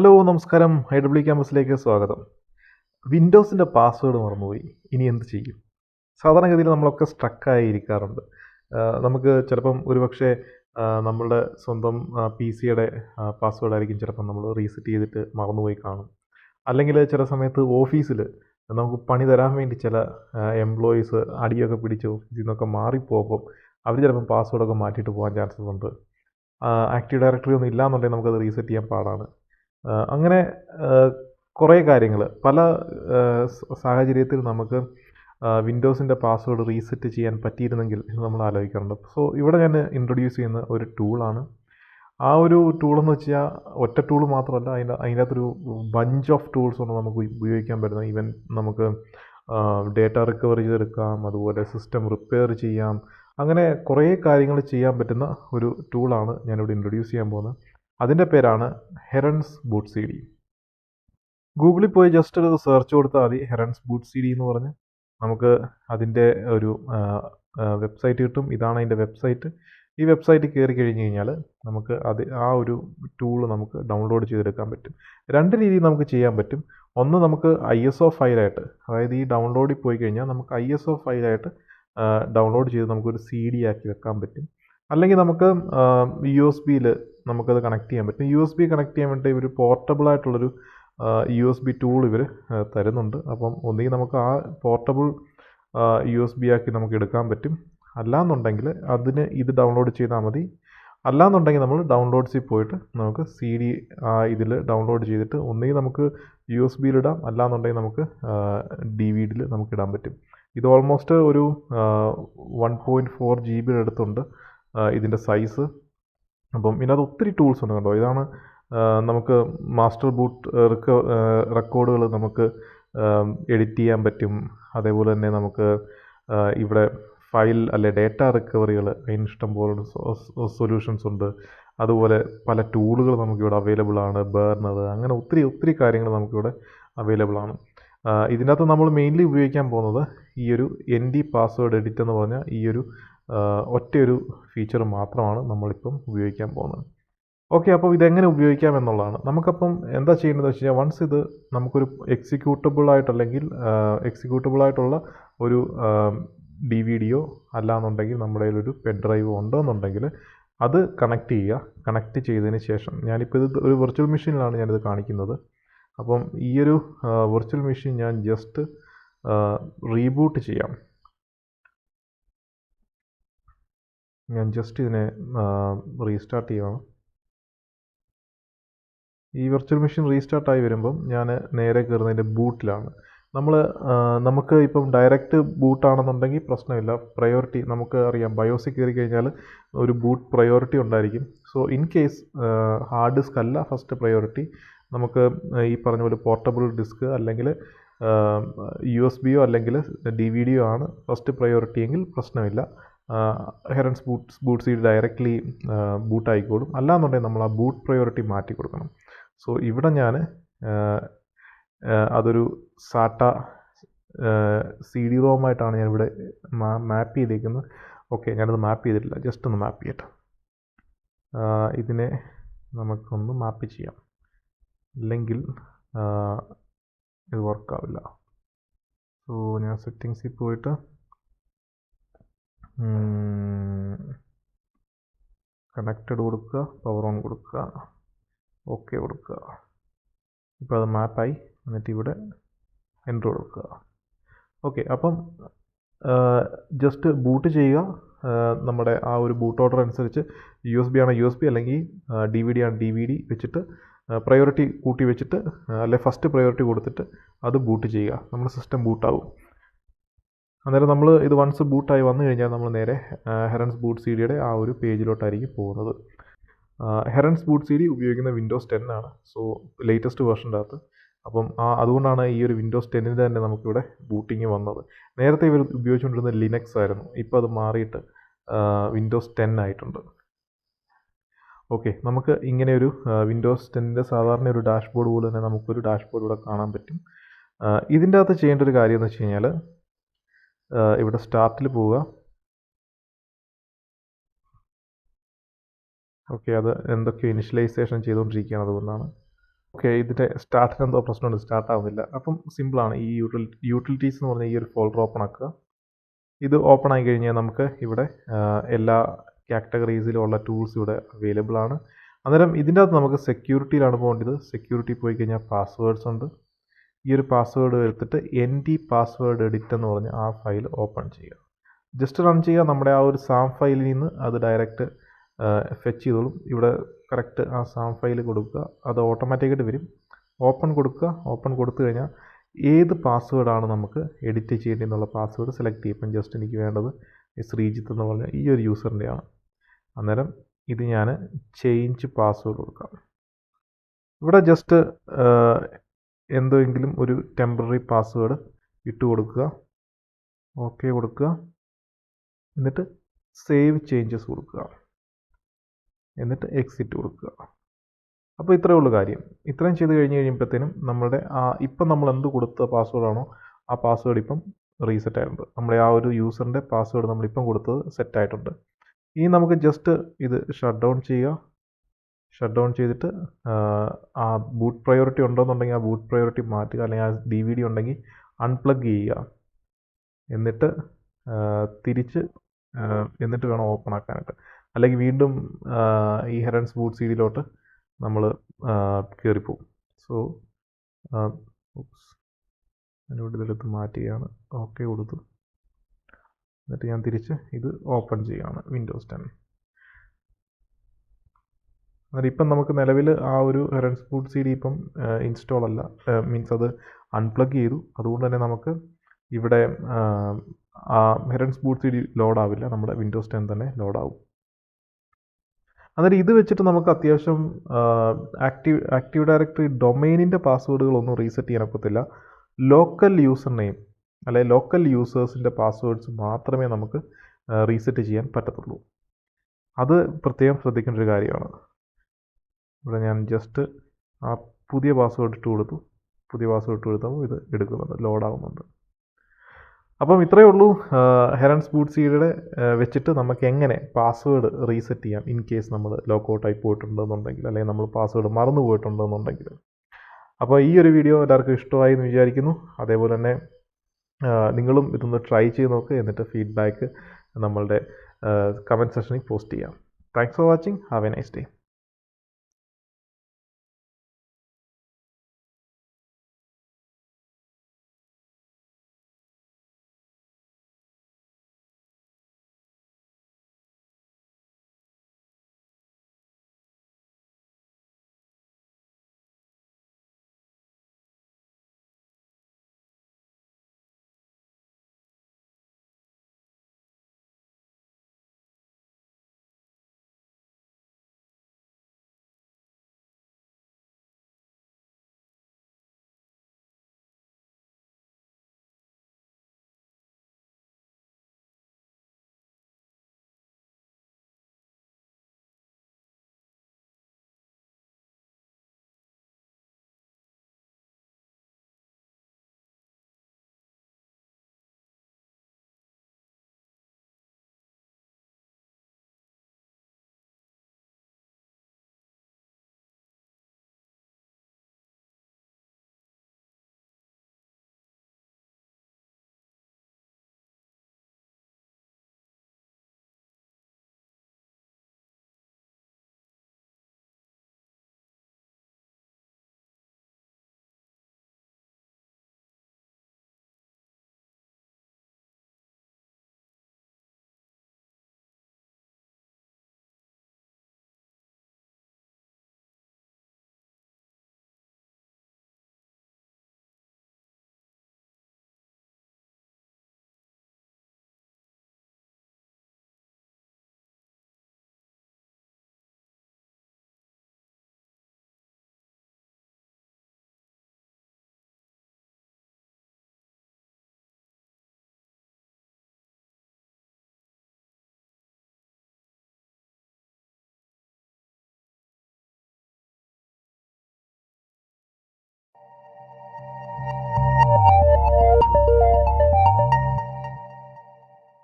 Hello നമസ്കാരം. I W ക്യാമ്പസിലേക്ക് സ്വാഗതം. വിൻഡോസിന്റെ password മറന്നുപോയി. ഇനി എന്ത് ചെയ്യും? സാധാരണഗതിയിൽ നമ്മളൊക്കെ സ്ട്രക്കായി ഇരിക്കാറുണ്ട്. നമുക്ക് ചിലപ്പം ഒരുപക്ഷെ നമ്മളുടെ സ്വന്തം പി സിയുടെ പാസ്വേഡ് ആയിരിക്കും ചിലപ്പം നമ്മൾ റീസെറ്റ് ചെയ്തിട്ട് മറന്നുപോയി കാണും. അല്ലെങ്കിൽ ചില സമയത്ത് ഓഫീസിൽ നമുക്ക് പണി തരാൻ വേണ്ടി ചില എംപ്ലോയീസ് അടിയൊക്കെ പിടിച്ച് ഓഫീസിൽ നിന്നൊക്കെ മാറിപ്പോകുമ്പം അവർ ചിലപ്പം പാസ്വേഡൊക്കെ മാറ്റിയിട്ട് പോകാൻ ചാൻസസ് ഉണ്ട്. ആക്റ്റീവ് ഡയറക്ടറി ഒന്നും ഇല്ലാന്നുണ്ടെങ്കിൽ നമുക്കത് റീസെറ്റ് ചെയ്യാൻ പാടാണ്. അങ്ങനെ കുറേ കാര്യങ്ങൾ പല സാഹചര്യത്തിൽ നമുക്ക് വിൻഡോസിന്റെ പാസ്വേഡ് റീസെറ്റ് ചെയ്യാൻ പറ്റിയിരുന്നെങ്കിൽ എന്ന് നമ്മൾ ആലോചിക്കാറുണ്ട്. സോ ഇവിടെ ഞാൻ ഇൻട്രൊഡ്യൂസ് ചെയ്യുന്ന ഒരു ടൂളാണ്. ആ ഒരു ടൂളെന്ന് വെച്ചാൽ ഒറ്റ ടൂൾ മാത്രമല്ല അതിന്റെ അതിന്റെ അകത്തൊരു ബഞ്ച് ഓഫ് ടൂൾസ് ഉണ്ട് നമുക്ക് ഉപയോഗിക്കാൻ പറ്റുന്ന ഈവൻ നമുക്ക് ഡേറ്റ റിക്കവർ ചെയ്തെടുക്കാം അതുപോലെ സിസ്റ്റം റിപ്പയർ ചെയ്യാം. അങ്ങനെ കുറേ കാര്യങ്ങൾ ചെയ്യാൻ പറ്റുന്ന ഒരു ടൂളാണ് ഞാനിവിടെ ഇൻട്രൊഡ്യൂസ് ചെയ്യാൻ പോകുന്നത്. അതിന്റെ പേരാണ് ഹെറൻസ് ബൂട്ട് സി ഡി. ഗൂഗിളിൽ പോയി ജസ്റ്റ് ഒരു സെർച്ച് കൊടുത്താൽ മതി ഹെറൻസ് ബൂട്ട് സി ഡി എന്ന് പറഞ്ഞ്. നമുക്ക് അതിന്റെ ഒരു വെബ്സൈറ്റ് കിട്ടും. ഇതാണ് അതിന്റെ വെബ്സൈറ്റ് ഈ വെബ്സൈറ്റ് കയറി കഴിഞ്ഞ് കഴിഞ്ഞാൽ നമുക്ക് അത് ആ ഒരു ടൂൾ നമുക്ക് ഡൗൺലോഡ് ചെയ്തെടുക്കാൻ പറ്റും. രണ്ട് രീതിയിൽ നമുക്ക് ചെയ്യാൻ പറ്റും. ഒന്ന് നമുക്ക് ഐ എസ് ഒ ഫയലായിട്ട് അതായത് ഈ ഡൗൺലോഡിൽ പോയി കഴിഞ്ഞാൽ നമുക്ക് ഐ എസ് ഒ ഫയലായിട്ട് ഡൗൺലോഡ് ചെയ്ത് നമുക്കൊരു സി ഡി ആക്കി വെക്കാൻ പറ്റും. അല്ലെങ്കിൽ നമുക്ക് യു എസ് ബിയിൽ നമുക്കത് കണക്ട് ചെയ്യാൻ പറ്റും. യു എസ് ബി കണക്ട് ചെയ്യാൻ വേണ്ടി ഇവർ പോർട്ടബിൾ ആയിട്ടുള്ളൊരു യു എസ് ബി ടൂൾ ഇവർ തരുന്നുണ്ട്. അപ്പം ഒന്നുകിൽ നമുക്ക് ആ പോർട്ടബിൾ യു എസ് ബി ആക്കി നമുക്ക് എടുക്കാൻ പറ്റും. അല്ലാന്നുണ്ടെങ്കിൽ അതിന് ഇത് ഡൗൺലോഡ് ചെയ്താൽ മതി. അല്ലാന്നുണ്ടെങ്കിൽ നമ്മൾ ഡൗൺലോഡ്സിൽ പോയിട്ട് നമുക്ക് സി ഡി ആ ഇതിൽ ഡൗൺലോഡ് ചെയ്തിട്ട് ഒന്നുകിൽ നമുക്ക് യു എസ് ഇടാം. അല്ലാന്നുണ്ടെങ്കിൽ നമുക്ക് ഡി വി ഡിയിൽ നമുക്ക് ഇടാൻ പറ്റും. ഇത് ഓൾമോസ്റ്റ് ഒരു വൺ പോയിന്റ് ഫോർ ജി ബിയുടെ അടുത്തുണ്ട്. ഇതിന്റെ സൈസ് അപ്പം ഇതിനകത്ത് ഒത്തിരി ടൂൾസ് ഉണ്ട് കേട്ടോ ഇതാണ് നമുക്ക് മാസ്റ്റർ ബൂട്ട് റെക്കോർഡുകൾ നമുക്ക് എഡിറ്റ് ചെയ്യാൻ പറ്റും. അതേപോലെ തന്നെ നമുക്ക് ഇവിടെ ഫയൽ അല്ലെ ഡേറ്റ റിക്കവറികൾ അതിന് ഇഷ്ടം പോലെ സൊല്യൂഷൻസ് ഉണ്ട്. അതുപോലെ പല ടൂളുകൾ നമുക്കിവിടെ അവൈലബിൾ ആണ്. ബേർണർ അങ്ങനെ ഒത്തിരി ഒത്തിരി കാര്യങ്ങൾ നമുക്കിവിടെ അവൈലബിൾ ആണ്. ഇതിനകത്ത് നമ്മൾ മെയിൻലി ഉപയോഗിക്കാൻ പോകുന്നത് ഈ ഒരു എൻ ഡി പാസ്വേഡ് എഡിറ്റ് എന്ന് പറഞ്ഞ ഈ ഒരു ഒറ്റയൊരു ഫീച്ചർ മാത്രമാണ് നമ്മളിപ്പം ഉപയോഗിക്കാൻ പോകുന്നത്. ഓക്കെ അപ്പോൾ ഇതെങ്ങനെ ഉപയോഗിക്കാം എന്നുള്ളതാണ്. നമുക്കപ്പം എന്താ ചെയ്യേണ്ടത് വെച്ച് കഴിഞ്ഞാൽ വൺസ് ഇത് നമുക്കൊരു എക്സിക്യൂട്ടബിൾ ആയിട്ടല്ലെങ്കിൽ എക്സിക്യൂട്ടബിൾ ആയിട്ടുള്ള ഒരു ഡി വി ഡിയോ അല്ലാന്നുണ്ടെങ്കിൽ നമ്മുടെ കയ്യിലൊരു പെൻ ഡ്രൈവോ ഉണ്ടോയെന്നുണ്ടെങ്കിൽ അത് കണക്ട് ചെയ്യുക. കണക്ട് ചെയ്തതിന് ശേഷം ഞാനിപ്പോൾ ഇത് ഒരു വെർച്വൽ മെഷീനിലാണ് ഞാനിത് കാണിക്കുന്നത്. അപ്പം ഈയൊരു വെർച്വൽ മെഷീൻ ഞാൻ ജസ്റ്റ് റീബൂട്ട് ചെയ്യാം. ഞാൻ ജസ്റ്റ് ഇതിനെ റീസ്റ്റാർട്ട് ചെയ്യുകയാണ് ഈ വെർച്വൽ മെഷീൻ റീസ്റ്റാർട്ടായി വരുമ്പം ഞാൻ നേരെ കയറുന്നതിന്റെ ബൂട്ടിലാണ് നമ്മൾ നമുക്ക് ഇപ്പം ഡയറക്റ്റ് ബൂട്ടാണെന്നുണ്ടെങ്കിൽ പ്രശ്നമില്ല. പ്രയോറിറ്റി നമുക്ക് അറിയാം. ബയോസിൽ കയറി കഴിഞ്ഞാൽ ഒരു ബൂട്ട് പ്രയോറിറ്റി ഉണ്ടായിരിക്കും. So in case hard disk അല്ല ഫസ്റ്റ് പ്രയോറിറ്റി നമുക്ക് ഈ പറഞ്ഞ പോലെ പോർട്ടബിൾ ഡിസ്ക് അല്ലെങ്കിൽ യു എസ് ബിയോ അല്ലെങ്കിൽ ഡി വി ഡിയോ ആണ് ഫസ്റ്റ് പ്രയോറിറ്റി എങ്കിൽ പ്രശ്നമില്ല. Hiren's boot CD directly boot ആയിക്കോളും. അല്ലാന്നുണ്ടെങ്കിൽ നമ്മൾ ആ ബൂട്ട് പ്രയോറിറ്റി മാറ്റി കൊടുക്കണം. സോ ഇവിടെ ഞാൻ അതൊരു സാട്ട സി ഡി റോമായിട്ടാണ് ഞാനിവിടെ മാപ്പ് ചെയ്തേക്കുന്നത്. ഓക്കെ ഞാനത് മാപ്പ് ചെയ്തിട്ടില്ല. ജസ്റ്റ് ഒന്ന് മാപ്പ് ചെയ്യട്ടെ. ഇതിനെ നമുക്കൊന്ന് മാപ്പ് ചെയ്യാം. ഇല്ലെങ്കിൽ ഇത് വർക്കാവില്ല സോ ഞാൻ സെറ്റിങ്സിൽ പോയിട്ട് കണക്റ്റഡ് കൊടുക്കുക പവർ ഓൺ കൊടുക്കുക ഓക്കെ കൊടുക്കുക. ഇപ്പോൾ അത് മാപ്പായി എന്നിട്ട് ഇവിടെ എന്റർ കൊടുക്കുക. ഓക്കെ അപ്പം ജസ്റ്റ് ബൂട്ട് ചെയ്യുക. നമ്മുടെ ആ ഒരു ബൂട്ട് ഓർഡർ അനുസരിച്ച് യു എസ് ബി ആണ് യു എസ് ബി അല്ലെങ്കിൽ ഡി വി ഡി ആണ് ഡി വി ഡി വെച്ചിട്ട് പ്രയോറിറ്റി കൂട്ടി വെച്ചിട്ട് അല്ലെ ഫസ്റ്റ് പ്രയോറിറ്റി കൊടുത്തിട്ട് അത് ബൂട്ട് ചെയ്യുക. നമ്മുടെ സിസ്റ്റം ബൂട്ടാവും അന്നേരം നമ്മൾ ഇത് വൺസ് ബൂട്ടായി വന്നു കഴിഞ്ഞാൽ നമ്മൾ നേരെ ഹെറൻസ് ബൂട്ട് സി ഡിയുടെ ആ ഒരു പേജിലോട്ടായിരിക്കും പോകുന്നത്. ഹെറൻസ് ബൂട്ട് സി ഡി ഉപയോഗിക്കുന്ന വിൻഡോസ് ടെൻ ആണ്. സോ ലേറ്റസ്റ്റ് വേർഷന്റെ അകത്ത്. അപ്പം ആ അതുകൊണ്ടാണ് ഈ ഒരു വിൻഡോസ് ടെന്നിന്റെ തന്നെ നമുക്കിവിടെ ബൂട്ടിങ് വന്നത്. നേരത്തെ ഇവർ ഉപയോഗിച്ചുകൊണ്ടിരുന്നത് ലിനക്സ് ആയിരുന്നു. ഇപ്പോൾ അത് മാറിയിട്ട് വിൻഡോസ് ടെൻ ആയിട്ടുണ്ട്. ഓക്കെ നമുക്ക് ഇങ്ങനെ ഒരു വിൻഡോസ് ടെന്നിന്റെ സാധാരണ ഒരു ഡാഷ്ബോർഡ് പോലെ തന്നെ നമുക്കൊരു ഡാഷ്ബോർഡ് ഇവിടെ കാണാൻ പറ്റും. ഇതിന്റെ അകത്ത് ചെയ്യേണ്ട ഒരു കാര്യം എന്ന് വെച്ച് കഴിഞ്ഞാൽ ഇവിടെ സ്റ്റാർട്ടിൽ പോവുക. ഓക്കെ അത് എന്തൊക്കെ ഇനിഷ്യലൈസേഷൻ ചെയ്തുകൊണ്ടിരിക്കുകയാണ് അതുകൊണ്ടാണ്. ഓക്കെ ഇതിന്റെ സ്റ്റാർട്ടിന് എന്തോ പ്രശ്നമുണ്ട് സ്റ്റാർട്ട് ആവുന്നില്ല. അപ്പം സിമ്പിളാണ് ഈ യൂട്ടിലി യൂട്ടിലിറ്റീസ് എന്ന് പറഞ്ഞ ഈ ഒരു ഫോൾഡർ ഓപ്പൺ ആക്കുക. ഇത് ഓപ്പൺ ആയി കഴിഞ്ഞാൽ നമുക്ക് ഇവിടെ എല്ലാ കാറ്റഗറീസിലും ഉള്ള ടൂൾസ് ഇവിടെ അവൈലബിൾ ആണ്. അന്നേരം ഇതിന്റെ അകത്ത് നമുക്ക് സെക്യൂരിറ്റിയിലാണ് പോകേണ്ടത്. സെക്യൂരിറ്റി പോയി കഴിഞ്ഞാൽ പാസ്വേഡ്സ് ഉണ്ട്. ഈ ഒരു പാസ്വേഡ് എടുത്തിട്ട് എൻ ടി പാസ്വേഡ് എഡിറ്റ് എന്ന് പറഞ്ഞ് ആ ഫയൽ ഓപ്പൺ ചെയ്യുക. ജസ്റ്റ് റൺ ചെയ്യുക. നമ്മുടെ ആ ഒരു സാം ഫയലിൽ നിന്ന് അത് ഡയറക്റ്റ് ഫെച്ച് ചെയ്തോളും. ഇവിടെ കറക്റ്റ് ആ സാം ഫയൽ കൊടുക്കുക. അത് ഓട്ടോമാറ്റിക്കായിട്ട് വരും. ഓപ്പൺ കൊടുക്കുക. ഓപ്പൺ കൊടുത്തു കഴിഞ്ഞാൽ ഏത് പാസ്വേഡാണ് നമുക്ക് എഡിറ്റ് ചെയ്യേണ്ടതെന്നുള്ള പാസ്വേഡ് സെലക്ട് ചെയ്യും ഇപ്പം ജസ്റ്റ് എനിക്ക് വേണ്ടത് ശ്രീജിത്ത് എന്ന് പറഞ്ഞ ഈ ഒരു യൂസറിന്റെയാണ് അന്നേരം ഇത് ഞാൻ ചേഞ്ച് പാസ്വേഡ് കൊടുക്കാം. ഇവിടെ ജസ്റ്റ് എന്തെങ്കിലും ഒരു ടെമ്പററി പാസ്വേഡ് ഇട്ട് കൊടുക്കുക. ഓക്കെ കൊടുക്കുക. എന്നിട്ട് സേവ് ചേഞ്ചസ് കൊടുക്കുക. എന്നിട്ട് എക്സിറ്റ് കൊടുക്കുക. അപ്പോൾ ഇത്രയേ ഉള്ളൂ കാര്യം. ഇത്രയും ചെയ്ത് കഴിഞ്ഞ് കഴിയുമ്പോഴത്തേനും നമ്മുടെ ആ ഇപ്പം നമ്മൾ എന്ത് കൊടുത്ത പാസ്വേഡാണോ ആ പാസ്വേഡ് ഇപ്പം റീസെറ്റ് ആയിട്ടുണ്ട്. നമ്മുടെ ആ ഒരു യൂസറിന്റെ പാസ്വേഡ് നമ്മളിപ്പം കൊടുത്തത് സെറ്റ് ആയിട്ടുണ്ട്. ഇനി നമുക്ക് ജസ്റ്റ് ഇത് ഷട്ട് ഡൗൺ ചെയ്യുക. ഷട്ട് ഡൗൺ ചെയ്തിട്ട് ആ, ബൂട്ട് പ്രയോറിറ്റി ഉണ്ടോയെന്നുണ്ടെങ്കിൽ ആ ബൂട്ട് പ്രയോറിറ്റി മാറ്റുക അല്ലെങ്കിൽ ആ ഡി വി ഡി ഉണ്ടെങ്കിൽ അൺപ്ലഗ് ചെയ്യുക. എന്നിട്ട് തിരിച്ച് എന്നിട്ട് വേണം ഓപ്പൺ ആക്കാനായിട്ട്. അല്ലെങ്കിൽ വീണ്ടും ഈ ഹെറൻസ് ബൂട്ട് സീഡിലോട്ട് നമ്മൾ കയറിപ്പോവും സോ അതിനോട് ഇതെടുത്ത് മാറ്റുകയാണ്. ഓക്കെ കൊടുത്തു. എന്നിട്ട് ഞാൻ തിരിച്ച് ഇത് ഓപ്പൺ ചെയ്യുകയാണ് വിൻഡോസ് ടെൻ. അന്നേരം ഇപ്പം നമുക്ക് നിലവിൽ ആ ഒരു റെഡ്സ് ബൂട്ട് സി ഡി ഇപ്പം ഇൻസ്റ്റാൾ അല്ല. മീൻസ് അത് അൺപ്ലഗ് ചെയ്തു. അതുകൊണ്ട് തന്നെ നമുക്ക് ഇവിടെ ആ, Hiren's boot C D load ആവില്ല. നമ്മുടെ വിൻഡോസ് ടെൻ തന്നെ ലോഡാവും അന്നേരം ഇത് വെച്ചിട്ട് നമുക്ക് അത്യാവശ്യം ആക്റ്റീവ് ആക്റ്റീവ് ഡയറക്ടറി ഡൊമൈനിന്റെ പാസ്വേഡുകളൊന്നും റീസെറ്റ് ചെയ്യാൻ ഒക്കത്തില്ല. ലോക്കൽ യൂസർ നെയിം അല്ലെ ലോക്കൽ യൂസേഴ്സിന്റെ പാസ്വേഡ്സ് മാത്രമേ നമുക്ക് റീസെറ്റ് ചെയ്യാൻ പറ്റത്തുള്ളൂ. അത് പ്രത്യേകം ശ്രദ്ധിക്കേണ്ട ഒരു കാര്യമാണ്. ഇവിടെ ഞാൻ ജസ്റ്റ് ആ പുതിയ പാസ്വേഡ് ഇട്ട് കൊടുത്തു. പുതിയ പാസ്വേഡ് ഇട്ട് കൊടുത്തപ്പോൾ ഇത് എടുക്കുന്നുണ്ട്. ലോഡാവുന്നുണ്ട് അപ്പം ഇത്രയേ ഉള്ളൂ. ഹെറൻസ് ബൂട്ട് സീഡിയുടെ വെച്ചിട്ട് നമുക്ക് എങ്ങനെ പാസ്വേഡ് റീസെറ്റ് ചെയ്യാം ഇൻ കേസ് നമ്മൾ ലോക്ക് ലോക്കൗട്ടായി പോയിട്ടുണ്ടെന്നുണ്ടെങ്കിൽ അല്ലെങ്കിൽ നമ്മൾ പാസ്വേഡ് മറന്നു പോയിട്ടുണ്ടെന്നുണ്ടെങ്കിൽ. അപ്പോൾ ഈ ഒരു വീഡിയോ എല്ലാവർക്കും ഇഷ്ടമായി എന്ന് വിചാരിക്കുന്നു. അതേപോലെ തന്നെ നിങ്ങളും ഇതൊന്ന് ട്രൈ ചെയ്ത് നോക്ക്. എന്നിട്ട് ഫീഡ്ബാക്ക് നമ്മളുടെ കമന്റ് സെക്ഷനിൽ പോസ്റ്റ് ചെയ്യാം. Thanks for watching have a nice day